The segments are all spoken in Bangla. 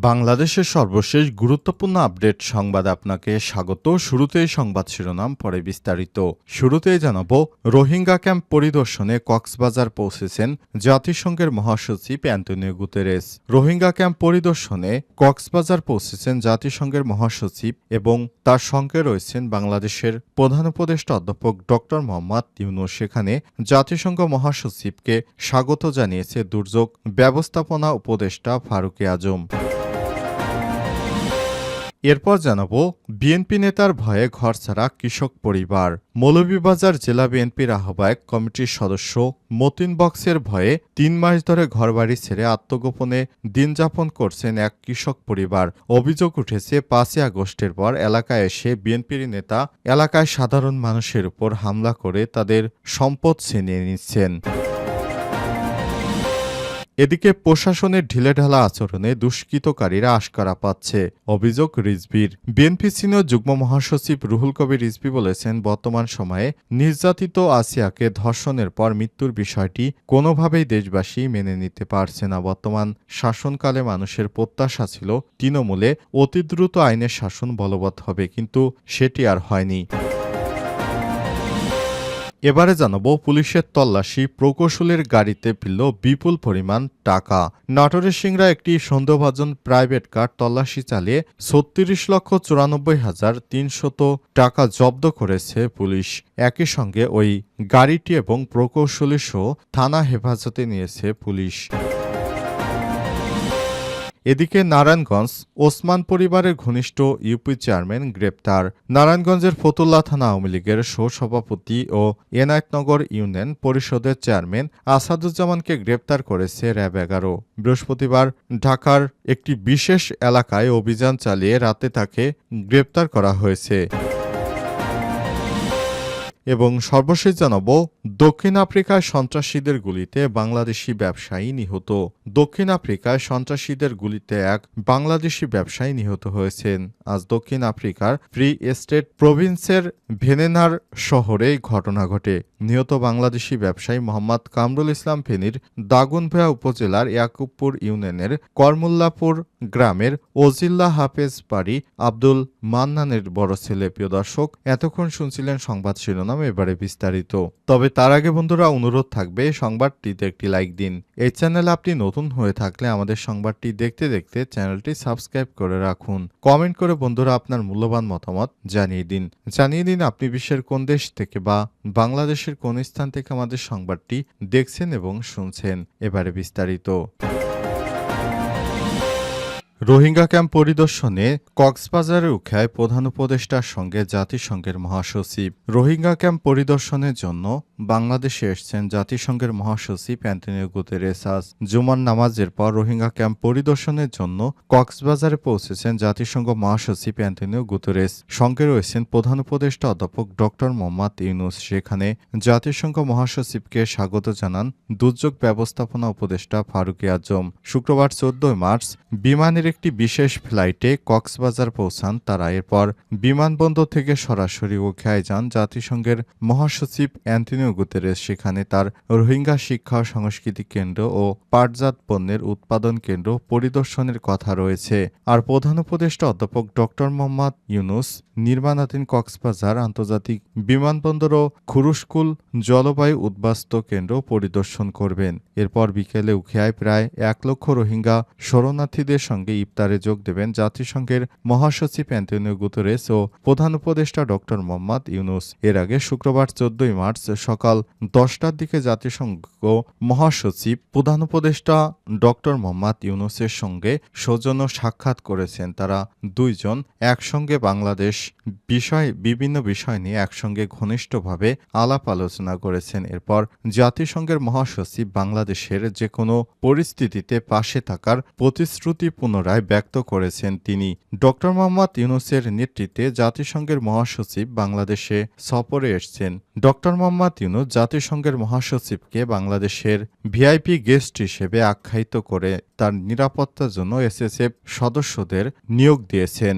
বাংলাদেশের সর্বশেষ গুরুত্বপূর্ণ আপডেট সংবাদ আপনাকে স্বাগত। শুরুতেই সংবাদ শিরোনাম, পরে বিস্তারিত। শুরুতেই জানাব, রোহিঙ্গা ক্যাম্প পরিদর্শনে কক্সবাজার পৌঁছেছেন জাতিসংঘের মহাসচিব অ্যান্টনিও গুতেরেস। রোহিঙ্গা ক্যাম্প পরিদর্শনে কক্সবাজার পৌঁছেছেন জাতিসংঘের মহাসচিব এবং তার সঙ্গে রয়েছেন বাংলাদেশের প্রধান উপদেষ্টা অধ্যাপক ড মোহাম্মদ ইউনুস। সেখানে জাতিসংঘ মহাসচিবকে স্বাগত জানিয়েছে দুর্যোগ ব্যবস্থাপনা উপদেষ্টা ফারুকে আজম। এরপর জানাব বিএনপি নেতার ভয়ে ঘর ছাড়া কৃষক পরিবার। মৌলভীবাজার জেলা বিএনপির আহ্বায়ক কমিটির সদস্য মতিন বক্সের ভয়ে তিন মাস ধরে ঘরবাড়ি ছেড়ে আত্মগোপনে দিন যাপন করছেন এক কৃষক পরিবার। অভিযোগ উঠেছে, পাঁচই আগস্টের পর এলাকায় এসে বিএনপির নেতা এলাকায় সাধারণ মানুষের উপর হামলা করে তাদের সম্পদ ছিনিয়ে নিচ্ছেন। এদিকে প্রশাসনের ঢিলেঢালা আচরণে দুষ্কৃতকারীরা আশকারা পাচ্ছে, অভিযোগ রিজভির। বিএনপি সিনিয়র যুগ্ম মহাসচিব রুহুল কবির রিজভি বলেছেন, বর্তমান সময়ে নির্যাতিত আসিয়াকে ধর্ষণের পর মৃত্যুর বিষয়টি কোনোভাবেই দেশবাসী মেনে নিতে পারছে না। বর্তমান শাসনকালে মানুষের প্রত্যাশা ছিল, তৃণমূলে অতি দ্রুত আইনের শাসন বলবৎ হবে, কিন্তু সেটি আর হয়নি। এবারে জানাব পুলিশের তল্লাশি, প্রকৌশলের গাড়িতে ফিরল বিপুল পরিমাণ টাকা। নাটোরের সিংরা একটি সন্দেহভাজন প্রাইভেট কার তল্লাশি চালিয়ে ছত্রিশ লক্ষ চুরানব্বই হাজার তিনশত টাকা জব্দ করেছে পুলিশ। একই সঙ্গে ওই গাড়িটি এবং প্রকৌশলী সহ থানা হেফাজতে নিয়েছে পুলিশ। এদিকে নারায়ণগঞ্জ, ওসমান পরিবারের ঘনিষ্ঠ ইউপি চেয়ারম্যান গ্রেপ্তার। নারায়ণগঞ্জের ফতুল্লা থানা আওয়ামী লীগের সহসভাপতি ও এনায়তনগর ইউনিয়ন পরিষদের চেয়ারম্যান আসাদুজ্জামানকে গ্রেপ্তার করেছে র্যাব এগারো। বৃহস্পতিবার ঢাকার একটি বিশেষ এলাকায় অভিযান চালিয়ে রাতে তাকে গ্রেপ্তার করা হয়েছে। এবং সর্বশেষ জানাব দক্ষিণ আফ্রিকায় সন্ত্রাসীদের গুলিতে বাংলাদেশি ব্যবসায়ী নিহত। দক্ষিণ আফ্রিকায় সন্ত্রাসীদের গুলিতে এক বাংলাদেশি ব্যবসায়ী নিহত হয়েছেন। আজ দক্ষিণ আফ্রিকার ফ্রি এস্টেট প্রভিন্সের ভেনেনার শহরে ঘটনা ঘটে। নিহত বাংলাদেশি ব্যবসায়ী মোহাম্মদ কামরুল ইসলাম ফেনীর দাগুনভেয়া উপজেলার ইয়াকুবপুর ইউনিয়নের করমুল্লাপুর গ্রামের ওজিল্লা হাফেজ বাড়ি আব্দুল মান্নানের বড় ছেলে। প্রিয় দর্শক, এতক্ষণ শুনছিলেন সংবাদ শিরোনাম, এবারে বিস্তারিত। তবে তার আগে বন্ধুরা অনুরোধ থাকবে, সংবাদটিতে একটি লাইক দিন। এই চ্যানেলে আপনি নতুন হয়ে থাকলে আমাদের সংবাদটি দেখতে দেখতে চ্যানেলটি সাবস্ক্রাইব করে রাখুন। কমেন্ট করে বন্ধুরা আপনার মূল্যবান মতামত জানিয়ে দিন। জানিয়ে দিন আপনি বিশ্বের কোন দেশ থেকে বা বাংলাদেশের কোন স্থান থেকে আমাদের সংবাদটি দেখছেন এবং শুনছেন। এবারে বিস্তারিত। রোহিঙ্গা ক্যাম্প পরিদর্শনে কক্সবাজারের উখায় প্রধান উপদেষ্টার সঙ্গে জাতিসংঘের মহাসচিব। রোহিঙ্গা ক্যাম্প পরিদর্শনের জন্য বাংলাদেশে এসছেন জাতিসংঘের মহাসচিব অ্যান্টনিও আজ জুমার নামাজের পর রোহিঙ্গা ক্যাম্প পরিদর্শনের জন্য কক্সবাজারে পৌঁছেছেন জাতিসংঘ মহাসচিব অ্যান্টনিও গুতেরেস। সঙ্গে রয়েছেন প্রধান উপদেষ্টা অধ্যাপক ডক্টর মোহাম্মদ ইউনুস। সেখানে জাতিসংঘ মহাসচিবকে স্বাগত জানান দুর্যোগ ব্যবস্থাপনা উপদেষ্টা ফারুকি আজম। শুক্রবার চোদ্দই মার্চ বিমানের একটি বিশেষ ফ্লাইটে কক্সবাজার পৌঁছান তারা। এরপর বিমানবন্দর থেকে সরাসরি ওখায় যান জাতিসংঘের মহাসচিব অ্যান্টনিও গুতেরেস সেখানে তার রোহিঙ্গা শিক্ষা, সংস্কৃতি কেন্দ্র ও পাটজাত পণ্যের উৎপাদন কেন্দ্র পরিদর্শনের কথা রয়েছে। আর প্রধান উপদেষ্টা অধ্যাপক ডক্টর মোহাম্মদ ইউনুস, নির্মাণাধীন কক্সবাজার আন্তর্জাতিক বিমানবন্দর ও খুরুশকুল জলবায়ু উদ্বাস্তু কেন্দ্র পরিদর্শন করবেন। এরপর বিকেলে উখিয়ায় প্রায় এক লক্ষ রোহিঙ্গা শরণার্থীদের সঙ্গে ইফতারে যোগ দেবেন জাতিসংঘের মহাসচিব অ্যান্টনিও গুতরেস ও প্রধান উপদেষ্টা ডক্টর মোহাম্মদ ইউনুস। এর আগে শুক্রবার চোদ্দই মার্চ সকাল দশটার দিকে জাতিসংঘ মহাসচিব, প্রধান উপদেষ্টা ডক্টর মোহাম্মদ ইউনুসের সঙ্গে সৌজন্য সাক্ষাৎ করেছেন। তারা দুইজন একসঙ্গে বাংলাদেশ বিষয়, বিভিন্ন বিষয় নিয়ে একসঙ্গে ঘনিষ্ঠভাবে আলাপ আলোচনা করেছেন। এরপর জাতিসংঘের মহাসচিব বাংলাদেশের যে কোনো পরিস্থিতিতে পাশে থাকার প্রতিশ্রুতি পুনরায় ব্যক্ত করেছেন তিনি। ডক্টর মোহাম্মদ ইউনুসের নেতৃত্বে জাতিসংঘের মহাসচিব বাংলাদেশে সফরে এসছেন। ডক্টর মোহাম্মদ ইউনুস জাতিসংঘের মহাসচিবকে বাংলাদেশের ভিআইপি গেস্ট হিসেবে আখ্যায়িত করে তার নিরাপত্তার জন্য এসএসএফ সদস্যদের নিয়োগ দিয়েছেন।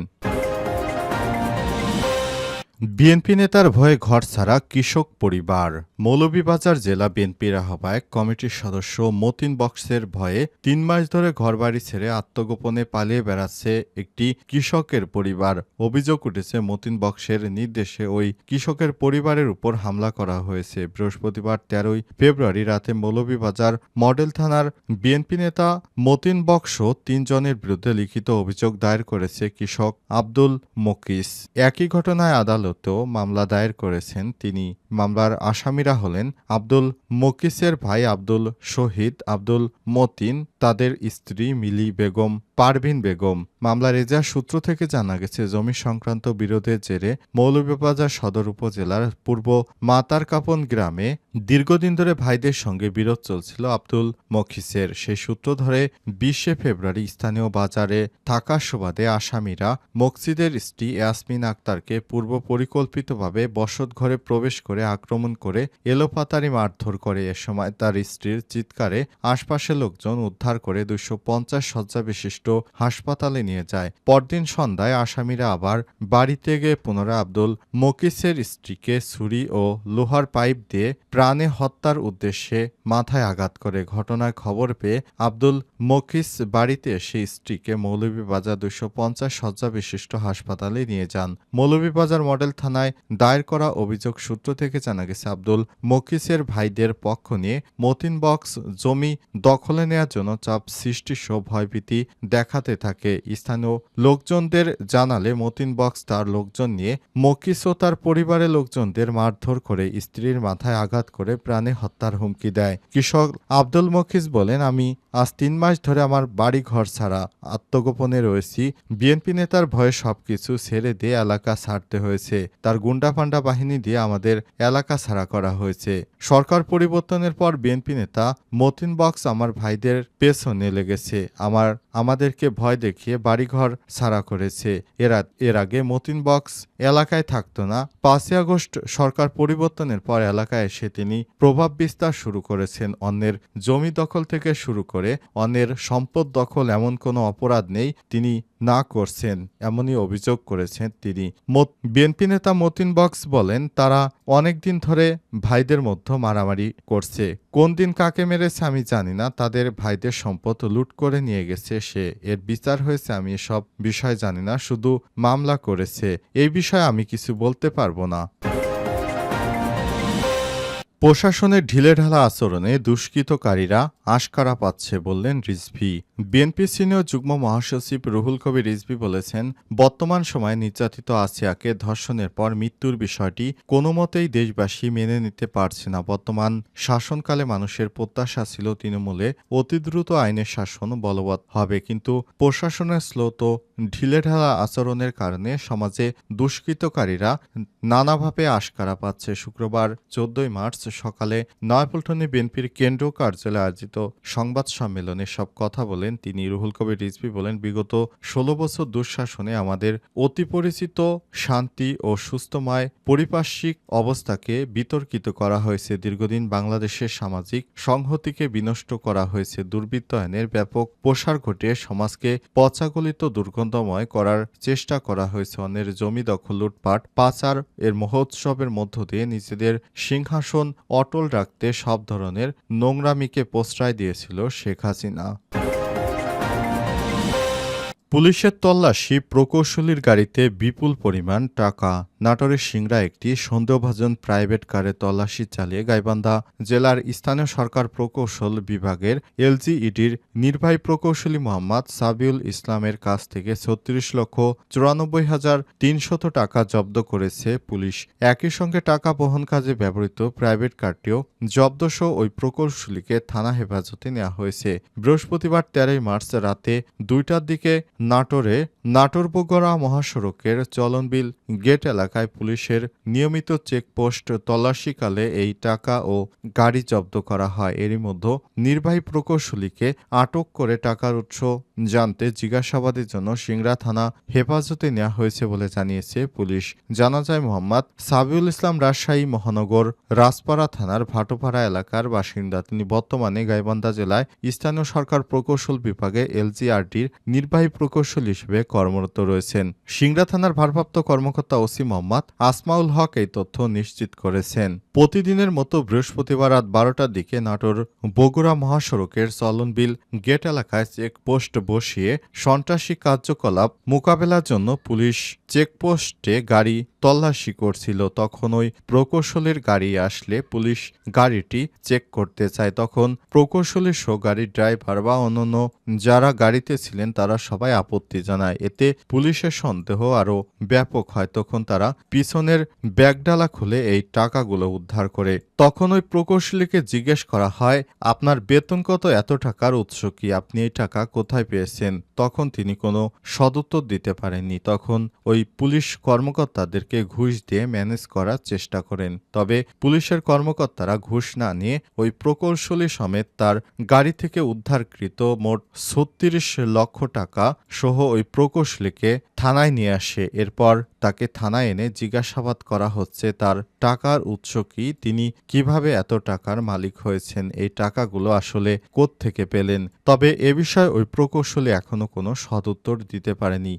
বিএনপি নেতার ভয়ে ঘর ছাড়া কৃষক পরিবার। মৌলভীবাজার জেলা বিএনপির আহ্বায়ক কমিটির সদস্য মতিন বক্সের ভয়ে তিন মাস ধরে ঘরবাড়ি ছেড়ে আত্মগোপনে পালিয়ে বেড়াচ্ছে একটি কৃষকের পরিবার। অভিযোগ উঠেছে, মতিন বক্সের নির্দেশে ওই কৃষকের পরিবারের উপর হামলা করা হয়েছে। বৃহস্পতিবার তেরোই ফেব্রুয়ারি রাতে মৌলভীবাজার মডেল থানার বিএনপি নেতা মতিন বক্স তিনজনের বিরুদ্ধে লিখিত অভিযোগ দায়ের করেছে কৃষক আব্দুল মকিস। একই ঘটনায় আদালতেও মামলা দায়ের করেছেন তিনি। মামলার আসামিরা হলেন আব্দুল মকিসের ভাই আব্দুল শহীদ, আব্দুল মতিন, তাদের স্ত্রী মিলি বেগম। পারভিন বেগম মামলার এজা সূত্র থেকে জানা গেছে, জমি সংক্রান্ত বিরোধের জেরে মৌলভীবাজার সদর উপজেলার পূর্ব মাতারকাপন গ্রামে দীর্ঘদিন ধরে ভাইদের সঙ্গে বিরোধ চলছিল আব্দুল মখিসের সেই সূত্র ধরে, বিশে ফেব্রুয়ারি স্থানীয় বাজারে থাকার সুবাদে আসামিরা মকসিদের স্ত্রী ইয়াসমিন আক্তারকে পূর্ব পরিকল্পিতভাবে বসতঘরে প্রবেশ করে আক্রমণ করে এলোপাতারি মারধর করে। এ সময় তার স্ত্রীর চিৎকারে আশপাশের লোকজন উদ্ধার করে দুশো পঞ্চাশ শয্যা বিশিষ্ট হাসপাতালে নিয়ে যায়। পরদিন সন্ধ্যায় আসামিরা আবার বাড়িতে গিয়ে পুনরায় আব্দুল মকিসের স্ত্রীকে ছুরি ও লোহার পাইপ দিয়ে প্রাণে হত্যার উদ্দেশ্যে মাথায় আঘাত করে ঘটনার খবর পেয়ে আব্দুল মকিস বাড়িতে এসে স্ত্রীকে মৌলভীবাজার দুশো পঞ্চাশ শয্যা বিশিষ্ট হাসপাতালে নিয়ে যান। মৌলভীবাজার মডেল থানায় দায়ের করা অভিযোগ সূত্র থেকে জানা গেছে, আব্দুল মকিসের ভাইদের পক্ষ নিয়ে মতিন বক্স জমি দখলে নেওয়ার জন্য চাপ সৃষ্টি সহ ভয়ভীতি দেখাতে থাকে। স্থানীয় লোকজনদের জানালে মতিন বক্স তার লোকজন নিয়ে মকিস ও তার পরিবারের লোকজনদের মারধর করে স্ত্রীর মাথায় আঘাত করে প্রাণে হত্যার হুমকি দেয়। কৃষক আব্দুল মকিস বলেন, আমি আজ তিন মাস ধরে আমার বাড়ি ঘর ছাড়া আত্মগোপনে রয়েছি। বিএনপি নেতার ভয়ে সবকিছু ছেড়ে দিয়ে এলাকা ছাড়তে হয়েছে। তার গুন্ডা পান্ডা বাহিনী দিয়ে আমাদের এলাকা ছাড়া করা হয়েছে। সরকার পরিবর্তনের পর বিএনপি নেতা মতিন বক্স আমার ভাইদের পেছনে লেগেছে। আমার আমাদেরকে ভয় দেখিয়ে বাড়িঘর ছাড়া করেছে। এরা, এর আগে মতিন বক্স এলাকায় থাকত না। পাঁচই আগস্ট সরকার পরিবর্তনের পর এলাকায় এসে তিনি প্রভাব বিস্তার শুরু করেছেন। অন্যের জমি দখল থেকে শুরু করে অন্যের সম্পদ দখল এমন কোনো অপরাধ নেই। তিনি না করছেন, এমনই অভিযোগ করেছেন তিনি। বিএনপি নেতা মতিন বক্স বলেন, তারা অনেক দিন ধরে ভাইদের মধ্যে মারামারি করছে। কোন দিন কাকে মেরেছে আমি জানি না, তাদের ভাইদের সম্পদ লুট করে নিয়ে গেছে সে। এর বিচার হয়েছে আমি সব বিষয় জানি না, শুধু মামলা করেছে। এই বিষয়ে আমি কিছু বলতে পারব না। প্রশাসনের ঢিলেঢালা আচরণে দুষ্কৃতকারীরা আশকারা পাচ্ছে বললেন রিজভি। বিএনপি সিনিয়র যুগ্ম মহাসচিব রুহুল কবির রিজভি বলেছেন, বর্তমান সময়ে নির্যাতিত আসিয়াকে ধর্ষণের পর মৃত্যুর বিষয়টি কোনো মতেই দেশবাসী মেনে নিতে পারছে না। বর্তমান শাসনকালে মানুষের প্রত্যাশা ছিল তৃণমূলে অতি দ্রুত আইনের শাসন বলবৎ হবে, কিন্তু প্রশাসনের স্লোত ঢিলেঢালা আচরণের কারণে সমাজে দুষ্কৃতকারীরা নানাভাবে আশকারা পাচ্ছে। শুক্রবার চোদ্দই মার্চ সকালে নয়াপল্টনে বিএনপির কেন্দ্রীয় কার্যালয়ে আয়োজিত সংবাদ সম্মেলনে সব কথা বলেন, তিনি রুহুল কবির রিজভি বলেন, বিগত ষোলো বছর দুঃশাসনে আমাদের অতি পরিচিত শান্তি ও সুস্থময় পরিপার্শ্বিক অবস্থাকে বিতর্কিত করা হয়েছে। দীর্ঘদিন বাংলাদেশের সামাজিক সংহতিকে বিনষ্ট করা হয়েছে। দুর্বৃত্তায়নের ব্যাপক প্রসার ঘটিয়ে সমাজকে পচাগলিত দুর্গন্ধময় করার চেষ্টা করা হয়েছে। অন্যের জমি দখল, লুটপাট, পাচার এর মহোৎসবের মধ্য দিয়ে নিজেদের সিংহাসন অটল রাখতে সব ধরনের নোংরামিকে প্রশ্রয় দিয়েছিল শেখ হাসিনা। পুলিশের তল্লাশি প্রকৌশলীর গাড়িতে বিপুল পরিমাণ টাকা নাটোরের সিংড়া একটি সন্দেহভাজন প্রাইভেট কারে তল্লাশি চালিয়ে গাইবান্ধা জেলার স্থানীয় সরকার প্রকৌশল বিভাগের এলজিইডির নির্বাহী প্রকৌশলী মোহাম্মদ সাবিউল ইসলামের কাছ থেকে ছত্রিশ লক্ষ চুরানব্বই হাজার তিনশত টাকা জব্দ করেছে পুলিশ। একই সঙ্গে টাকা বহন কাজে ব্যবহৃত প্রাইভেট কারটিও জব্দসহ ওই প্রকৌশলীকে থানা হেফাজতে নেওয়া হয়েছে। বৃহস্পতিবার তেরোই মার্চ রাতে দুইটার দিকে নাটোরে নাটোর বগুড়া মহাসড়কের চলনবিল গেট এলাকায় পুলিশের নিয়মিত চেকপোস্ট তল্লাশিকালে এই টাকা ও গাড়ি জব্দ করা হয়। এরই মধ্যে নির্বাহী প্রকৌশলীকে আটক করে টাকার উৎস জানতে জিজ্ঞাসাবাদের জন্য সিংড়া থানা হেফাজতে নেওয়া হয়েছে বলে জানিয়েছে পুলিশ। জানা যায়, মোহাম্মদ সাবিউল ইসলাম রাজশাহী মহানগর রাজপাড়া থানার ভাটোপাড়া এলাকার বাসিন্দা। তিনি বর্তমানে গাইবান্ধা জেলায় স্থানীয় সরকার প্রকৌশল বিভাগে এলজিআরটির নির্বাহী প্রকৌশল হিসেবে কর্মরত রয়েছেন। সিংড়া থানার ভারপ্রাপ্ত কর্মকর্তা ওসি মোহাম্মদ আসমাউল হক এই তথ্য নিশ্চিত করেছেন। প্রতিদিনের মতো বৃহস্পতিবার রাত বারোটার দিকে নাটোর বগুড়া মহাসড়কের চলনবিল গেট এলাকায় চেকপোস্ট বসিয়ে সন্ত্রাসী কার্যকলাপ মোকাবেলার জন্য পুলিশ চেকপোস্টে গাড়ি তল্লাশি করছিল। তখন ওই প্রকৌশলীর গাড়ি আসলে পুলিশ গাড়িটি চেক করতে চায়। তখন প্রকৌশলী সহ গাড়ির ড্রাইভার বা অন্যান্য যারা গাড়িতে ছিলেন, তারা সবাই আপত্তি জানায়। এতে পুলিশের সন্দেহ আরও ব্যাপক হয়। তখন তারা পিছনের ব্যাগডালা খুলে এই টাকাগুলো উদ্ধার করে। তখন ওই প্রকৌশলীকে জিজ্ঞেস করা হয়, আপনার বেতন কত? এত টাকার উৎস কি? আপনি এই টাকা কোথায় পেয়েছেন? তখন তিনি কোনো সদুত্তর দিতে পারেননি। তখন ওই পুলিশ কর্মকর্তাদেরকে ঘুষ দিয়ে ম্যানেজ করার চেষ্টা করেন। তবে পুলিশের কর্মকর্তারা ঘুষ না নিয়ে ওই প্রকৌশলী সমেত তার গাড়ি থেকে উদ্ধারকৃত মোট ছত্রিশ লক্ষ টাকা সহ ওই প্রকৌশলীকে থানায় নিয়ে আসে। এরপর তাকে থানায় এনে জিজ্ঞাসাবাদ করা হচ্ছে, তার টাকার উৎস কি, তিনি কীভাবে এত টাকার মালিক হয়েছেন, এই টাকাগুলো আসলে থেকে পেলেন? তবে এ বিষয়ে ওই প্রকৌশলী এখনও কোনো সদুত্তর দিতে পারেনি।